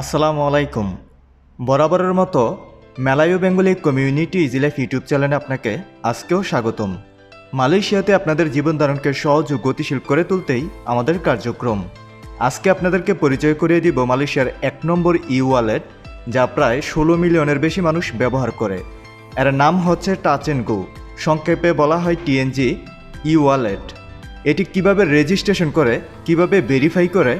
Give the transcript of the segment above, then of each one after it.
আসসালামু আলাইকুম। বরাবরের মতো Melayu Bengali community easy life YouTube চ্যানেলে আপনাকে আজকেও স্বাগতম। মালয়েশিয়াতে আপনাদের জীবন ধারণকে সহজ ও গতিশীল করে তুলতেই আমাদের কার্যক্রম। আজকে আপনাদেরকে পরিচয় করিয়ে দিব মালয়েশিয়ার এক নম্বর ই ওয়ালেট, যা প্রায় ষোলো মিলিয়নের বেশি মানুষ ব্যবহার করে। এর নাম হচ্ছে টাচ অ্যান্ড গো। সংক্ষেপে বলা হয় টিএনজি ই ওয়ালেট। এটি কীভাবে রেজিস্ট্রেশন করে, কীভাবে ভেরিফাই করে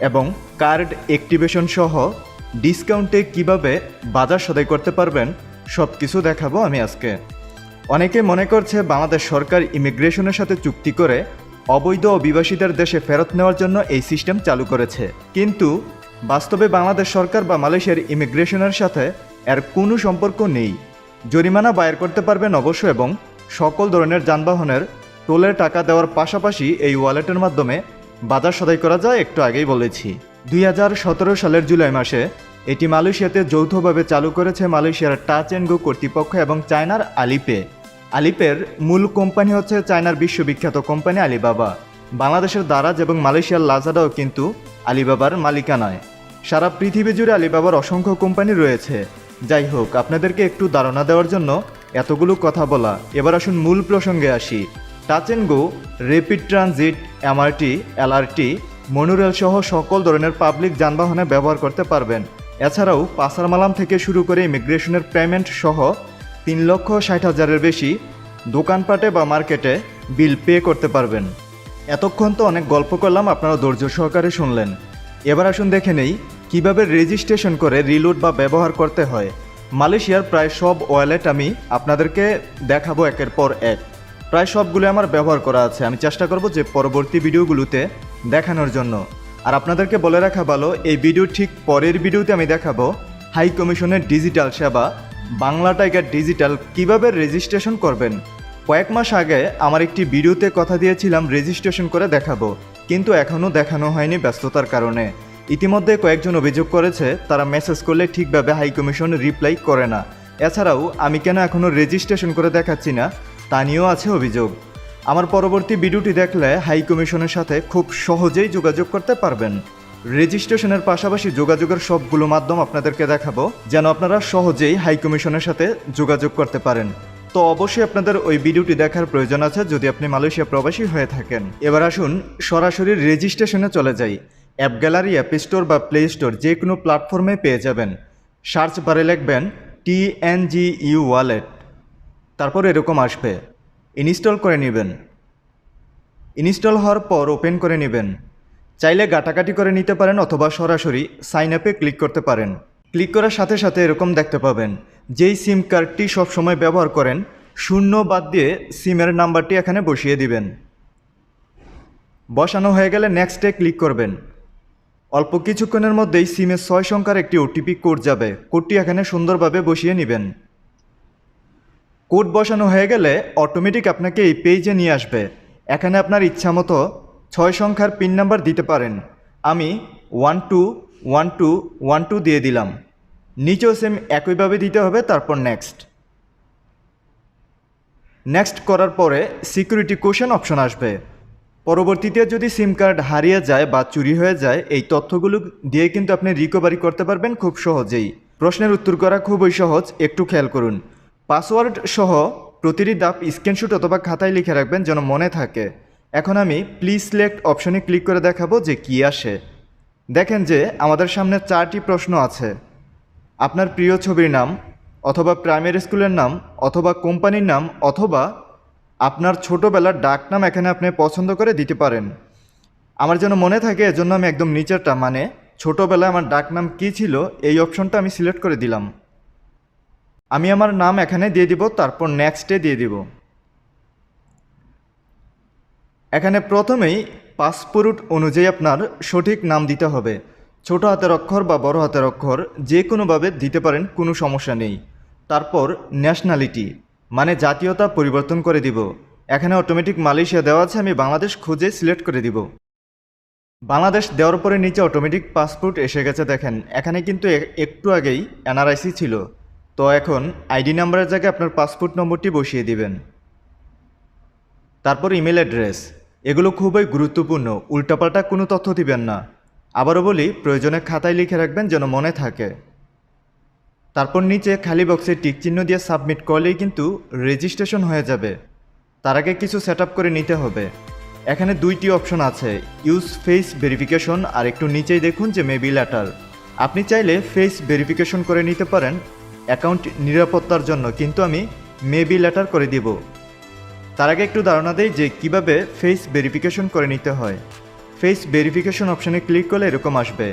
এবং কার্ড অ্যাক্টিভেশন সহ ডিসকাউন্টে কীভাবে বাজার সদাই করতে পারবেন সব কিছু দেখাবো আমি আজকে। অনেকে মনে করছে বাংলাদেশ সরকার ইমিগ্রেশনের সাথে চুক্তি করে অবৈধ অভিবাসীদের দেশে ফেরত নেওয়ার জন্য এই সিস্টেম চালু করেছে। কিন্তু বাস্তবে বাংলাদেশ সরকার বা মালয়েশিয়ার ইমিগ্রেশনের সাথে এর কোনো সম্পর্ক নেই। জরিমানা বায়ের করতে পারবেন অবশ্য এবং সকল ধরনের যানবাহনের টোলের টাকা দেওয়ার পাশাপাশি এই ওয়ালেটের মাধ্যমে বাজার সদাই করা যায়, একটু আগেই বলেছি। দুই হাজার সতেরো সালের জুলাই মাসে এটি মালয়েশিয়াতে যৌথভাবে চালু করেছে মালয়েশিয়ার টাচ অ্যান্ড গো কর্তৃপক্ষ এবং চায়নার আলিপে। আলিপের মূল কোম্পানি হচ্ছে চায়নার বিশ্ববিখ্যাত কোম্পানি আলিবাবা। বাংলাদেশের দারাজ এবং মালয়েশিয়ার লাজাডাও কিন্তু আলিবাবার মালিকানায়। সারা পৃথিবী জুড়ে আলিবাবার অসংখ্য কোম্পানি রয়েছে। যাই হোক, আপনাদেরকে একটু ধারণা দেওয়ার জন্য এতগুলো কথা বলা। এবার আসুন মূল প্রসঙ্গে আসি। Touch and go, rapid transit, MRT, LRT, monorail সহ সকল ধরনের পাবলিক যানবাহনে ব্যবহার করতে পারবেন। এছাড়াও পাসার মালাম থেকে শুরু করে ইমিগ্রেশনের পেমেন্ট সহ তিন লক্ষ ষাট হাজারের বেশি দোকানপাটে বা মার্কেটে বিল পে করতে পারবেন। এতক্ষণ তো অনেক গল্প করলাম, আপনারা ধৈর্য সহকারে শুনলেন। এবার আসুন দেখে নেই কীভাবে রেজিস্ট্রেশন করে রিলোড বা ব্যবহার করতে হয়। মালয়েশিয়ার প্রায় সব ওয়ালেট আমি আপনাদেরকে দেখাবো একের পর এক। প্রায় সবগুলো আমার ব্যবহার করা আছে। আমি চেষ্টা করব যে পরবর্তী ভিডিওগুলোতে দেখানোর জন্য। আর আপনাদেরকে বলে রাখা ভালো, এই ভিডিও ঠিক পরের ভিডিওতে আমি দেখাবো হাই কমিশনের ডিজিটাল সেবা, বাংলা টাইগার ডিজিটাল কীভাবে রেজিস্ট্রেশন করবেন। কয়েক মাস আগে আমার একটি ভিডিওতে কথা দিয়েছিলাম রেজিস্ট্রেশন করে দেখাবো, কিন্তু এখনও দেখানো হয়নি ব্যস্ততার কারণে। ইতিমধ্যে কয়েকজন অভিযোগ করেছে, তারা মেসেজ করলে ঠিকভাবে হাই কমিশন রিপ্লাই করে না। এছাড়াও আমি কেন এখনও রেজিস্ট্রেশন করে দেখাচ্ছি না? তা নিয়েও আছে অভিযোগ। আমার পরবর্তী ভিডিওটি দেখলে হাই কমিশনের সাথে খুব সহজেই যোগাযোগ করতে পারবেন। রেজিস্ট্রেশনের পাশাপাশি যোগাযোগের সবগুলো মাধ্যম আপনাদেরকে দেখাবো, যেন আপনারা সহজেই হাই কমিশনের সাথে যোগাযোগ করতে পারেন। তো অবশ্যই আপনাদের ওই ভিডিওটি দেখার প্রয়োজন আছে যদি আপনি মালয়েশিয়া প্রবাসী হয়ে থাকেন। এবার আসুন সরাসরি রেজিস্ট্রেশনে চলে যাই। অ্যাপ গ্যালারি, অ্যাপ স্টোর বা প্লে স্টোর যে কোনো প্ল্যাটফর্মে পেয়ে যাবেন। সার্চ বারে লিখবেন টিএনজি ইউ ওয়ালেট। তারপর এরকম আসবে। ইনস্টল করে নেবেন। ইনস্টল হওয়ার পর ওপেন করে নেবেন। চাইলে গাটাকাটি করে নিতে পারেন অথবা সরাসরি সাইন আপে ক্লিক করতে পারেন। ক্লিক করার সাথে সাথে এরকম দেখতে পাবেন। যেই সিম কার্ডটি সবসময় ব্যবহার করেন, শূন্য বাদ দিয়ে সিমের নাম্বারটি এখানে বসিয়ে দিবেন। বসানো হয়ে গেলে নেক্সটে ক্লিক করবেন। অল্প কিছুক্ষণের মধ্যেই সিমের ছয় সংখ্যার একটি ওটিপি কোড যাবে। কোডটি এখানে সুন্দরভাবে বসিয়ে নেবেন। কোড বসানো হয়ে গেলে অটোমেটিক আপনাকে এই পেজে নিয়ে আসবে। এখানে আপনার ইচ্ছা মতো ছয় সংখ্যার পিন নাম্বার দিতে পারেন। আমি one two one two one two দিয়ে দিলাম। নিচেও সেম একইভাবে দিতে হবে, তারপর নেক্সট নেক্সট করার পরে সিকিউরিটি কোশ্চেন অপশন আসবে। পরবর্তীতে যদি সিম কার্ড হারিয়ে যায় বা চুরি হয়ে যায়, এই তথ্যগুলো দিয়ে কিন্তু আপনি রিকভারি করতে পারবেন খুব সহজেই। প্রশ্নের উত্তর করা খুবই সহজ, একটু খেয়াল করুন। পাসওয়ার্ড সহ প্রতিটি দাপ স্ক্রিনশট অথবা খাতায় লিখে রাখবেন যেন মনে থাকে। এখন আমি প্লিজ সিলেক্ট অপশনে ক্লিক করে দেখাবো যে কী আসে। দেখেন যে আমাদের সামনে চারটি প্রশ্ন আছে। আপনার প্রিয় ছবির নাম, অথবা প্রাইমারি স্কুলের নাম, অথবা কোম্পানির নাম, অথবা আপনার ছোটোবেলার ডাক নাম এখানে আপনি পছন্দ করে দিতে পারেন। আমার যেন মনে থাকে এজন্য আমি একদম নিচেরটা মানে ছোটোবেলায় আমার ডাক নাম কী ছিল, এই অপশনটা আমি সিলেক্ট করে দিলাম। আমি আমার নাম এখানে দিয়ে দিব, তারপর নেক্সটে দিয়ে দিব। এখানে প্রথমেই পাসপোর্ট অনুযায়ী আপনার সঠিক নাম দিতে হবে। ছোট হাতের অক্ষর বা বড় হাতের অক্ষর যে কোনোভাবে দিতে পারেন, কোনো সমস্যা নেই। তারপর ন্যাশনালিটি মানে জাতীয়তা পরিবর্তন করে দিব। এখানে অটোমেটিক মালয়েশিয়া দেওয়া আছে, আমি বাংলাদেশ খুঁজে সিলেক্ট করে দিব। বাংলাদেশ দেওয়ার পরে নিচে অটোমেটিক পাসপোর্ট এসে গেছে, দেখেন। এখানে কিন্তু একটু আগেই এনআরআইসি ছিল। তো এখন আইডি নাম্বারের জায়গায় আপনার পাসপোর্ট নম্বরটি বসিয়ে দিবেন। তারপর ইমেল অ্যাড্রেস। এগুলো খুবই গুরুত্বপূর্ণ, উল্টাপাল্টা কোনো তথ্য দিবেন না। আবারও বলি, প্রয়োজনে খাতায় লিখে রাখবেন যেন মনে থাকে। তারপর নিচে খালি বক্সে টিক চিহ্ন দিয়ে সাবমিট করলেই কিন্তু রেজিস্ট্রেশন হয়ে যাবে। তার আগে কিছু সেট করে নিতে হবে। এখানে দুইটি অপশন আছে, ইউজ ফেস ভেরিফিকেশন আর একটু নিচেই দেখুন যে মেবি লেটার আপনি চাইলে ফেস ভেরিফিকেশন করে নিতে পারেন অ্যাকাউন্ট নিরাপত্তার জন্য কিন্তু আমি মেবি লেটার করে দিব। তার আগে একটু ধারণা দেই যে কীভাবে ফেস ভেরিফিকেশন করে নিতে হয়। ফেস ভেরিফিকেশন অপশনে ক্লিক করলে এরকম আসবে।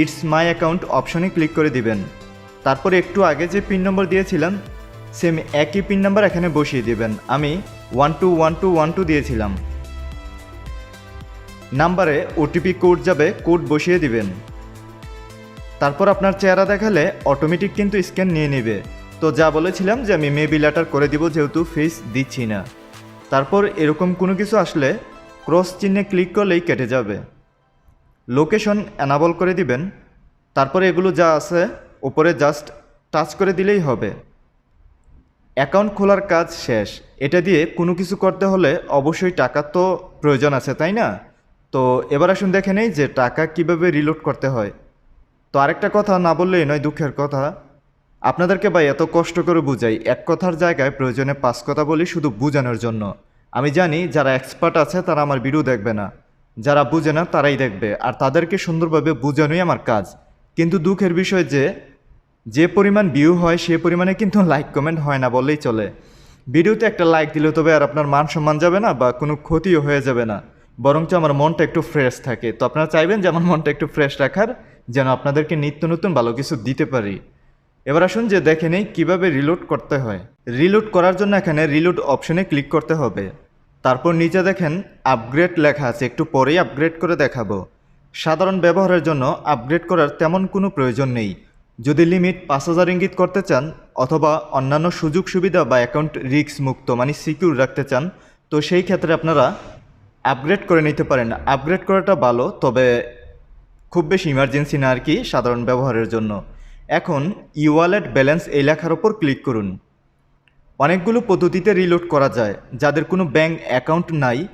ইটস মাই অ্যাকাউন্ট অপশনে ক্লিক করে দিবেন। তারপরে একটু আগে যে পিন নম্বর দিয়েছিলাম, সেম একই পিন নাম্বার এখানে বসিয়ে দিবেন। আমি one two one two one two দিয়েছিলাম। নাম্বারে ওটিপি কোড যাবে, কোড বসিয়ে দিবেন। তারপর আপনার চেহারা দেখালে অটোমেটিক কিন্তু স্ক্যান নিয়ে নেবে। তো যা বলেছিলাম যে আমি মেবি লেটার করে দিব যেহেতু ফেস দিচ্ছি না। তারপর এরকম কোনো কিছু আসলে ক্রস চিহ্নে ক্লিক করলেই কেটে যাবে। লোকেশন অ্যানাবল করে দিবেন। তারপরে এগুলো যা আছে, উপরে জাস্ট টাচ করে দিলেই হবে। অ্যাকাউন্ট খোলার কাজ শেষ। এটা দিয়ে কোনো কিছু করতে হলে অবশ্যই টাকার তো প্রয়োজন আছে, তাই না? তো এবার আসুন দেখে নেই যে টাকা কীভাবে রিলোড করতে হয়। তো আরেকটা কথা না বললেই নয়, দুঃখের কথা। আপনাদেরকে ভাই এত কষ্ট করে বুঝাই, এক কথার জায়গায় প্রয়োজনে পাঁচ কথা বলি শুধু বুঝানোর জন্য। আমি জানি যারা এক্সপার্ট আছে তারা আমার ভিডিও দেখবে না। যারা বুঝে না তারাই দেখবে, আর তাদেরকে সুন্দরভাবে বোঝানোই আমার কাজ। কিন্তু দুঃখের বিষয় যে যে পরিমাণ ভিউ হয় সে পরিমাণে কিন্তু লাইক কমেন্ট হয় না বললেই চলে। ভিডিওতে একটা লাইক দিলে তবে আর আপনার মান সম্মান যাবে না বা কোনো ক্ষতিও হয়ে যাবে না। বরঞ্চ আমার মনটা একটু ফ্রেশ থাকে। তো আপনারা চাইবেন যে আমার মনটা একটু ফ্রেশ রাখার, যেন আপনাদেরকে নিত্য নতুন ভালো কিছু দিতে পারি। এবার আসুন যে দেখে নেই কীভাবে রিলোড করতে হয়। রিলোড করার জন্য এখানে রিলোড অপশনে ক্লিক করতে হবে। তারপর নিচে দেখেন আপগ্রেড লেখা আছে, একটু পরেই আপগ্রেড করে দেখাবো। সাধারণ ব্যবহারের জন্য আপগ্রেড করার তেমন কোনো প্রয়োজন নেই। যদি লিমিট পাঁচ হাজার ইঙ্গিত করতে চান, অথবা অন্যান্য সুযোগ সুবিধা বা অ্যাকাউন্ট রিস্ক মুক্ত মানে সিকিউর রাখতে চান, তো সেই ক্ষেত্রে আপনারা আপগ্রেড করে নিতে পারেন। আপগ্রেড করাটা ভালো, তবে খুব বেশি ইমার্জেন্সি না আর কি, সাধারণ ব্যবহারের জন্য। এখন ই ওয়ালেট ব্যালেন্স এই লেখার ওপর ক্লিক করুন। অনেকগুলো পদ্ধতিতে রিলোড করা যায়। যাদের কোনো ব্যাংক অ্যাকাউন্ট নাই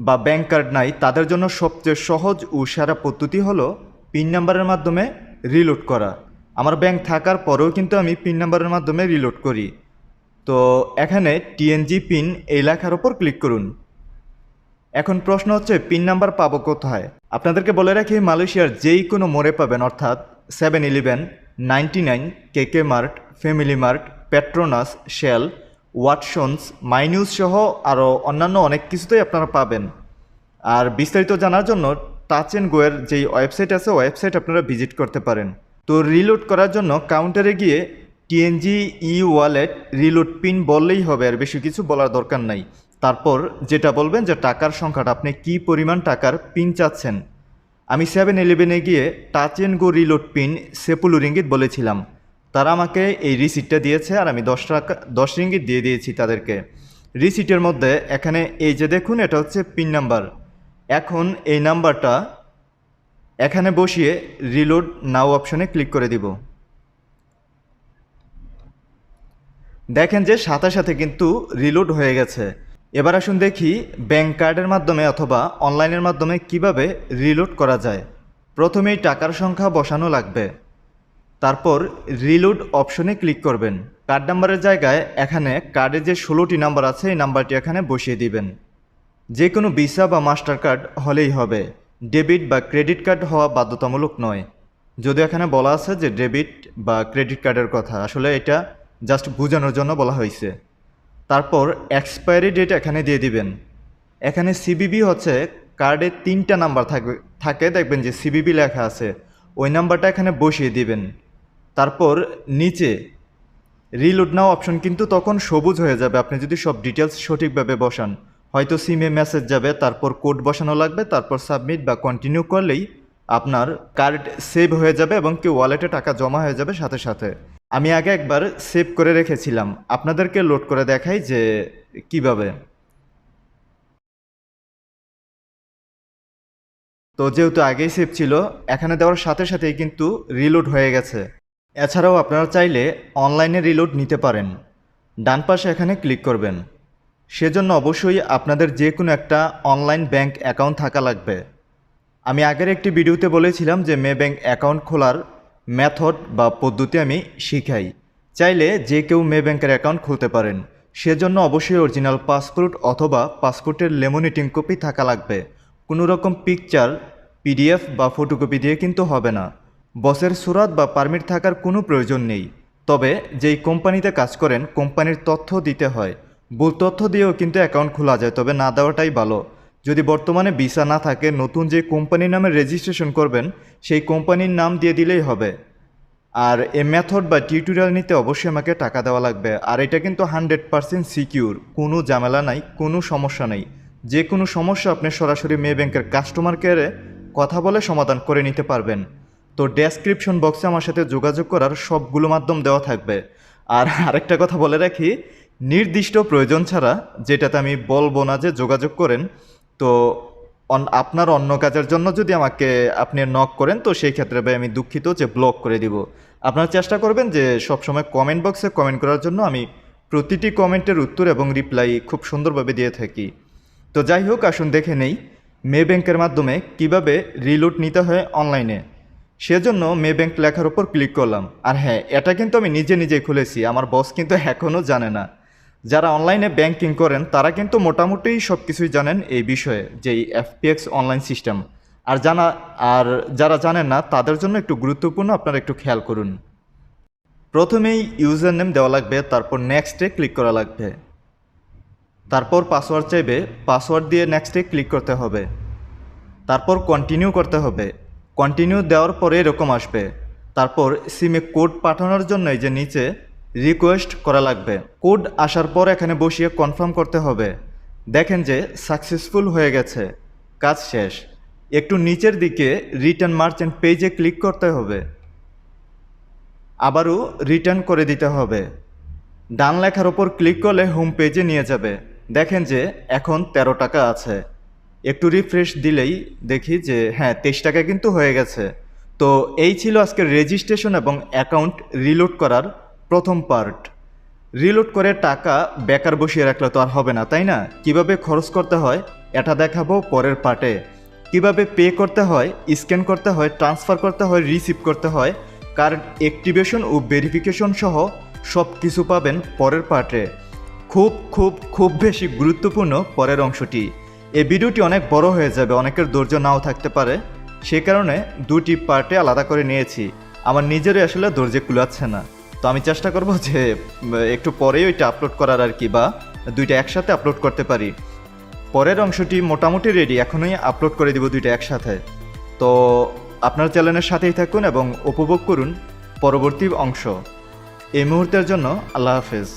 বা ব্যাংক কার্ড নাই, তাদের জন্য সবচেয়ে সহজ ও সেরা পদ্ধতি হলো পিন নাম্বারের মাধ্যমে রিলোড করা। আমার ব্যাংক থাকার পরেও কিন্তু আমি পিন নাম্বারের মাধ্যমে রিলোড করি। তো এখানে টিএনজি পিন এই লেখার ওপর ক্লিক করুন। এখন প্রশ্ন হচ্ছে, পিন নাম্বার পাবো কোথায়? আপনাদেরকে বলে রাখি, মালয়েশিয়ার যেই কোনো মোড়ে পাবেন, অর্থাৎ Seven Eleven Ninety Nine KK Mart Family Mart Petronas Shell Watsons MyNews সহ আরও অন্যান্য অনেক কিছুতেই আপনারা পাবেন। আর বিস্তারিত জানার জন্য টাচ অ্যান্ড গোয়ের যেই ওয়েবসাইট আছে ওয়েবসাইট আপনারা ভিজিট করতে পারেন। তো রিলোড করার জন্য কাউন্টারে গিয়ে TNG e wallet reload pin বললেই হবে, আর বেশি কিছু বলার দরকার নাই। তারপর যেটা বলবেন যে টাকার সংখ্যাটা, আপনি কি পরিমাণ টাকার পিন চাচ্ছেন? আমি সেভেন ইলেভেনে গিয়ে touch and go reload pin সেপুলু ringgit বলেছিলাম। তারা আমাকে এই রিসিটটা দিয়েছে আর আমি দশ টাকা, দশ রিঙ্গিত দিয়ে দিয়েছি তাদেরকে। রিসিটের মধ্যে এখানে এই যে দেখুন, এটা হচ্ছে পিন নাম্বার এখন এই নাম্বারটা এখানে বসিয়ে রিলোড নাও অপশনে ক্লিক করে দিব। দেখেন যে সাথে সাথে কিন্তু রিলোড হয়ে গেছে। এবার আসুন দেখি ব্যাংক কার্ডের মাধ্যমে অথবা অনলাইনের মাধ্যমে কীভাবে রিলোড করা যায়। প্রথমেই টাকার সংখ্যা বসানো লাগবে। তারপর রিলোড অপশনে ক্লিক করবেন। কার্ড নাম্বারের জায়গায় এখানে কার্ডে যে ষোলোটি নাম্বার আছে, এই নাম্বারটি এখানে বসিয়ে দিবেন। যে কোনো ভিসা বা মাস্টার কার্ড হলেই হবে। ডেবিট বা ক্রেডিট কার্ড হওয়া বাধ্যতামূলক নয়। যদিও এখানে বলা আছে যে ডেবিট বা ক্রেডিট কার্ডের কথা, আসলে এটা জাস্ট বোঝানোর জন্য বলা হয়েছে। তারপর এক্সপায়ারি ডেট এখানে দিয়ে দিবেন। এখানে সিবিবি হচ্ছে কার্ডে তিনটা নাম্বার থাকবে, থাকে, দেখবেন যে সিবিবি লেখা আছে। ওই নাম্বারটা এখানে বসিয়ে দিবেন। তারপর নিচে রিলোড নাও অপশন কিন্তু তখন সবুজ হয়ে যাবে। আপনি যদি সব ডিটেলস সঠিকভাবে বসান, হয়তো সিমে মেসেজ যাবে, তারপর কোড বসানো লাগবে, তারপর সাবমিট বা কন্টিনিউ করলেই আপনার কার্ড সেভ হয়ে যাবে এবং কি ওয়ালেটে টাকা জমা হয়ে যাবে সাথে সাথে। আমি আগে একবার সেভ করে রেখেছিলাম। আপনাদেরকে লোড করে দেখাই যে কীভাবে। তো যেহেতু আগেই সেভ ছিল, এখানে দেওয়ার সাথে সাথেই কিন্তু রিলোড হয়ে গেছে। এছাড়াও আপনারা চাইলে অনলাইনে রিলোড নিতে পারেন। ডান পাশে এখানে ক্লিক করবেন। সেজন্য অবশ্যই আপনাদের যে কোনো একটা অনলাইন ব্যাংক অ্যাকাউন্ট থাকা লাগবে। আমি আগের একটি ভিডিওতে বলেছিলাম যে মে ব্যাংক অ্যাকাউন্ট খোলার মেথড বা পদ্ধতি আমি শিখাই। চাইলে যে কেউ মে ব্যাংকের অ্যাকাউন্ট খুলতে পারেন। সেজন্য অবশ্যই অরিজিনাল পাসপোর্ট অথবা পাসপোর্টের লেমোনেটিং কপি থাকা লাগবে। কোনো রকম পিকচার, পিডিএফ বা ফটোকপি দিয়ে কিন্তু হবে না। বসের সুরাত বা পারমিট থাকার কোনো প্রয়োজন নেই। তবে যেই কোম্পানিতে কাজ করেন, কোম্পানির তথ্য দিতে হয়। ভুল তথ্য দিয়েও কিন্তু অ্যাকাউন্ট খোলা যায়, তবে না দেওয়াটাই ভালো। যদি বর্তমানে ভিসা না থাকে, নতুন যে কোম্পানির নামে রেজিস্ট্রেশন করবেন, সেই কোম্পানির নাম দিয়ে দিলেই হবে। আর এ মেথড বা টিউটোরিয়াল নিতে অবশ্যই আমাকে টাকা দেওয়া লাগবে। আর এটা কিন্তু হান্ড্রেড পারসেন্ট সিকিউর কোনো ঝামেলা নাই, কোনো সমস্যা নেই। যে কোনো সমস্যা আপনি সরাসরি মে ব্যাংকের কাস্টমার কেয়ারে কথা বলে সমাধান করে নিতে পারবেন। তো ডেসক্রিপশন বক্সে আমার সাথে যোগাযোগ করার সবগুলো মাধ্যম দেওয়া থাকবে। আর আরেকটা কথা বলে রাখি, নির্দিষ্ট প্রয়োজন ছাড়া, যেটাতে আমি বলব না যে যোগাযোগ করেন তো আপনার অন্য কাজের জন্য যদি আমাকে আপনি নক করেন, তো সেই ক্ষেত্রে ভাই আমি দুঃখিত যে ব্লক করে দিব। আপনারা চেষ্টা করবেন যে সবসময় কমেন্ট বক্সে কমেন্ট করার জন্য আমি প্রতিটি কমেন্টের উত্তর এবং রিপ্লাই খুব সুন্দরভাবে দিয়ে থাকি। তো যাই হোক, আসুন দেখে নেই মে ব্যাংকের মাধ্যমে কীভাবে রিলোড নিতে হয় অনলাইনে সেজন্য মে ব্যাংক লেখার উপর ক্লিক করলাম। আর হ্যাঁ এটা কিন্তু আমি নিজে নিজেই খুলেছি, আমার বস কিন্তু এখনও জানে না। যারা অনলাইনে ব্যাংকিং করেন, তারা কিন্তু মোটামুটি সব কিছুই জানেন এই বিষয়ে, যে এই এফপিএক্স অনলাইন সিস্টেম আর জানা, আর যারা জানেন না, তাদের জন্য একটু গুরুত্বপূর্ণ আপনারা একটু খেয়াল করুন। প্রথমেই ইউজার নেম দেওয়া লাগবে, তারপর নেক্সটে ক্লিক করা লাগবে। তারপর পাসওয়ার্ড চাইবে পাসওয়ার্ড দিয়ে নেক্সটে ক্লিক করতে হবে। তারপর কন্টিনিউ করতে হবে। কন্টিনিউ দেওয়ার পরে এরকম আসবে। তারপর সিমে কোড পাঠানোর জন্য এই যে নিচে রিকোয়েস্ট করা লাগবে। কোড আসার পর এখানে বসিয়ে কনফার্ম করতে হবে। দেখেন যে সাকসেসফুল হয়ে গেছে। কাজ শেষ। একটু নিচের দিকে রিটার্ন মার্চেন্ট পেজে ক্লিক করতে হবে। আবারও রিটার্ন করে দিতে হবে। ডান লেখার ওপর ক্লিক করলে হোম পেজে নিয়ে যাবে। দেখেন যে এখন তেরো টাকা আছে। একটু রিফ্রেশ দিলেই দেখি যে হ্যাঁ তেইশ টাকা কিন্তু হয়ে গেছে। তো এই ছিল আজকের রেজিস্ট্রেশন এবং অ্যাকাউন্ট রিলোড করার প্রথম পার্ট রিলোড করে টাকা বেকার বসিয়ে রাখলে তো আর হবে না, তাই না? কীভাবে খরচ করতে হয়, এটা দেখাবো পরের পার্টে কীভাবে পে করতে হয় স্ক্যান করতে হয় ট্রান্সফার করতে হয় রিসিভ করতে হয় কার্ড অ্যাক্টিভেশন ও ভেরিফিকেশন সহ সব কিছু পাবেন পরের পার্টে খুব খুব খুব বেশি গুরুত্বপূর্ণ পরের অংশটি। এই ভিডিওটি অনেক বড় হয়ে যাবে, অনেকের ধৈর্য নাও থাকতে পারে। সে কারণে দুটি পার্টে আলাদা করে নিয়েছি। আমার নিজেরই আসলে ধৈর্য কুলাচ্ছে না। তো আমি চেষ্টা করব যে একটু পরেই ওইটা আপলোড করার আর কি বা দুইটা একসাথে আপলোড করতে পারি। পরের অংশটি মোটামুটি রেডি এখনই আপলোড করে দিব দুইটা একসাথে। তো আপনার চ্যানেলের সাথেই থাকুন এবং উপভোগ করুন পরবর্তী অংশ। এই মুহূর্তের জন্য আল্লাহ হাফেজ।